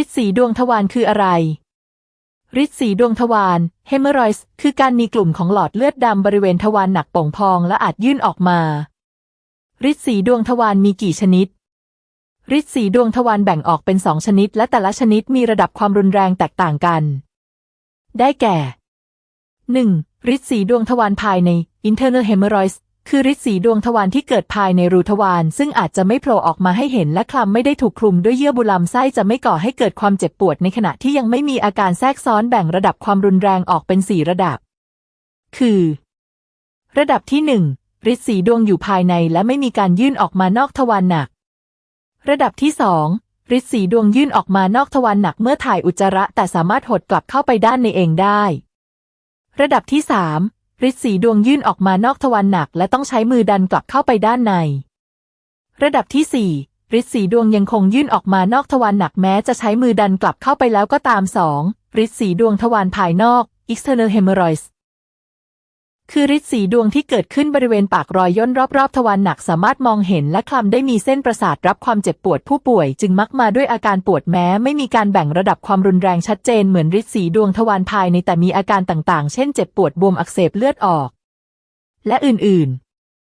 ฤทธิ์สีดวงทวารคืออะไรฤทธิ์สีดวงทวาร hemorrhoids คือการมีกลุ่มของหลอดเลือดดำบริเวณทวารหนักป่องพองและอาจยื่นออกมาฤทธิ์สีดวงทวารมีกี่ชนิดฤทธิ์สีดวงทวารแบ่งออกเป็นสองชนิด และแต่ละชนิดมีระดับความรุนแรงแตกต่างกัน ได้แก่ 1. ฤทธิ์สีดวงทวารภายใน internal hemorrhoids คือฤทธิ์สีดวงทวารที่เกิดภายในรูทวารซึ่งอาจจะไม่โผล่ออกมาให้เห็นและคลำไม่ได้ถูกคลุมด้วยเยื่อบุลำไส้จะไม่ก่อให้เกิดความเจ็บปวดในขณะที่ยังไม่มีอาการแทรกซ้อนแบ่งระดับความรุนแรงออกเป็นสี่ระดับ คือ ระดับที่หนึ่งฤทธิ์สีดวงอยู่ภายในและไม่มีการยื่นออกมานอกทวารหนัก ระดับที่สองฤทธิ์สีดวงยื่นออกมานอกทวารหนักเมื่อถ่ายอุจจาระแต่สามารถหดกลับเข้าไปด้านในเองได้ ระดับที่สาม ฤทธิ์สีดวงยื่นออกมานอกทวารหนัก และต้องใช้มือดันกลับเข้าไปด้านใน ระดับที่สี่ฤทธิ์สีดวงยังคงยื่นออกมานอกทวารหนักแม้จะใช้มือดันกลับเข้าไปแล้วก็ตามสองฤทธิ์สีดวงทวารภายนอก external hemorrhoids คือฤทธิ์สีดวงที่เกิดขึ้นบริเวณปากรอยย่นรอบๆ ทวารหนักสามารถมองเห็นและคลำได้มีเส้นประสาทรับความเจ็บปวดผู้ป่วย จึงมักมาด้วยอาการปวดแม้ไม่มีการแบ่งระดับความรุนแรงชัดเจนเหมือนฤทธิ์สีดวงทวารภายในแต่มีอาการต่างๆ เช่นเจ็บปวดบวมอักเสบเลือดออก และอื่น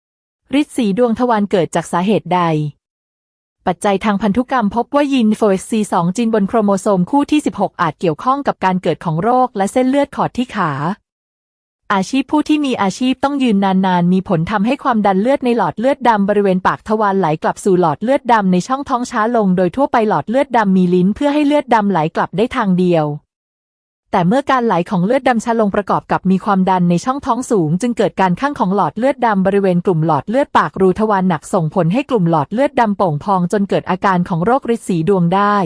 ๆฤทธิ์สีดวงทวารเกิดจากสาเหตุใดปัจจัยทางพันธุกรรมพบว่ายีน FOXC2 จีนบนโครโมโซมคู่ที่ 16 อาจเกี่ยวข้องกับการเกิดของโรคและเส้นเลือดขอดที่ขา อาชีพผู้ที่มีอาชีพต้องยืนนานๆ มีผลทำให้ความดันเลือดในหลอดเลือดดำบริเวณปากทวารไหลกลับสู่หลอดเลือดดำในช่องท้องช้าลง โดยทั่วไปหลอดเลือดดำมีลิ้นเพื่อให้เลือดดำไหลกลับได้ทางเดียว แต่เมื่อการไหลของเลือดดำช้าลงประกอบกับมีความดันในช่องท้องสูง จึงเกิดการข้างของหลอดเลือดดำบริเวณกลุ่มหลอดเลือดปากรูทวารหนักส่งผลให้กลุ่มหลอดเลือดดำโป่งพองจนเกิดอาการของโรคฤทธิ์สีดวงได้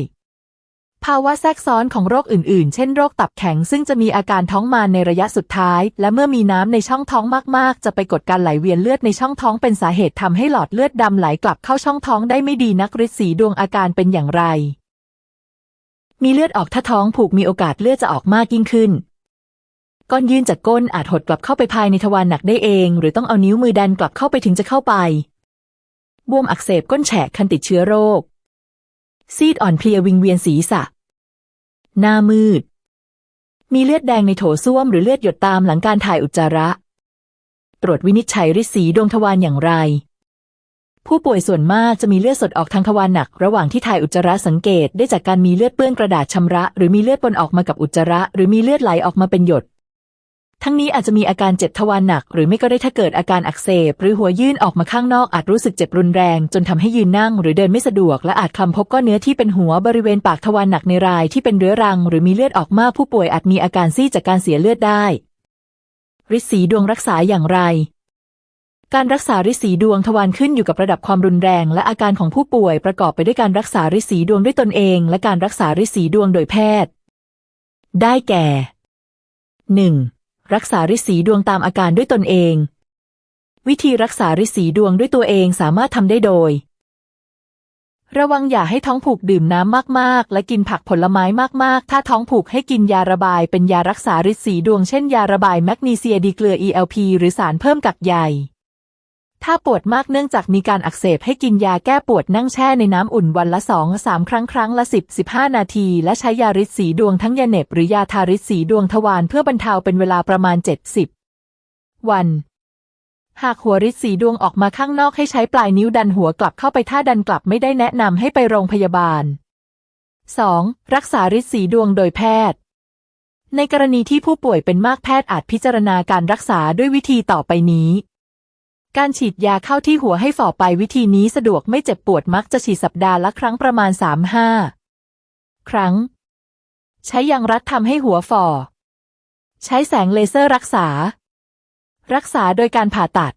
ภาวะแทรกซ้อนของโรคอื่น ๆ เช่นโรคตับแข็งซึ่งจะมีอาการท้องมานในระยะสุดท้าย และเมื่อมีน้ำในช่องท้องมาก ๆ จะไปกดการไหลเวียนเลือดในช่องท้องเป็นสาเหตุทำให้หลอดเลือดดำไหลกลับเข้าช่องท้องได้ไม่ดีนักฤทธิ์สีดวงอาการเป็นอย่างไร มีเลือดออกถ้าท้องผูกมีโอกาสเลือดจะออกมากยิ่งขึ้นก้อนยื่นจากก้นอาจหดกลับเข้าไปภายในทวารหนักได้เอง หรือต้องเอานิ้วมือดันกลับเข้าไปถึงจะเข้าไป บวมอักเสบก้นแฉกคันติดเชื้อโรค ซีดอ่อนเพลียวิงเวียนศีรษะ หน้ามืด มีเลือดแดงในโถส้วมหรือเลือดหยดตามหลังการถ่ายอุจจาระ ตรวจวินิจฉัยฤทธิ์สีดวงทวารอย่างไร ผู้ป่วยส่วนมากจะมีเลือดสดออกทางทวารหนัก ระหว่างที่ถ่ายอุจจาระสังเกตได้จากการมีเลือดเปื้อนกระดาษชำระ หรือมีเลือดปนออกมากับอุจจาระ หรือมีเลือดไหลออกมาเป็นหยด ทั้งนี้อาจจะมีอาการเจ็บทวารหนัก หรือไม่ก็ได้ถ้าเกิดอาการอักเสบ หรือหัวยื่นออกมาข้างนอกอาจรู้สึกเจ็บรุนแรง จนทำให้ยืนนั่ง หรือเดินไม่สะดวก และอาจคลำพบก้อนเนื้อที่เป็นหัวบริเวณปากทวารหนักในรายที่เป็นเรื้อรัง หรือมีเลือดออกมากผู้ป่วยอาจมีอาการซีดจากการเสียเลือดได้ฤทธิ์สีดวงรักษาอย่างไร การรักษาฤทธิ์สีดวงทวารขึ้นอยู่กับระดับความรุนแรง และอาการของผู้ป่วยประกอบไปด้วยการรักษาฤทธิ์สีดวงด้วยตนเอง และการรักษาฤทธิ์สีดวงโดยแพทย์ ได้แก่ 1. รักษาฤทธิ์สีดวงตามอาการด้วยตนเอง วิธีรักษาฤทธิ์สีดวงด้วยตัวเองสามารถทำได้โดย ระวังอย่าให้ท้องผูกดื่มน้ำมากๆ และกินผักผลไม้มากๆ ถ้าท้องผูกให้กินยาระบายเป็นยารักษาฤทธิ์สีดวงเช่นยาระบายแมกนีเซียดีเกลือ ELP หรือสารเพิ่มกักใย ถ้าปวดมากเนื่องจากมีการอักเสบให้กินยาแก้ปวดนั่งแช่ในน้ำอุ่นวันละ 2-3 ครั้งครั้งละ 10-15 นาที และใช้ยาฤทธิ์สีดวงทั้งยาเหน็บหรือยาทาฤทธิ์สีดวงทวารเพื่อบรรเทาเป็นเวลาประมาณ 70 วัน หากหัวฤทธิ์สีดวงออกมาข้างนอกให้ใช้ปลายนิ้วดันหัวกลับเข้าไปถ้าดันกลับไม่ได้แนะนำให้ไปโรงพยาบาล 2. รักษาฤทธิ์สีดวงโดยแพทย์ ในกรณีที่ผู้ป่วยเป็นมากแพทย์อาจพิจารณาการรักษาด้วยวิธีต่อไปนี้ การฉีดยาเข้าที่หัวให้ฝ่อไปวิธีนี้สะดวกไม่เจ็บปวดมักจะฉีดสัปดาห์ละครั้งประมาณ 3-5 ครั้ง ใช้ยางรัดทำให้หัวฝ่อ ใช้แสงเลเซอร์รักษา รักษาโดยการผ่าตัด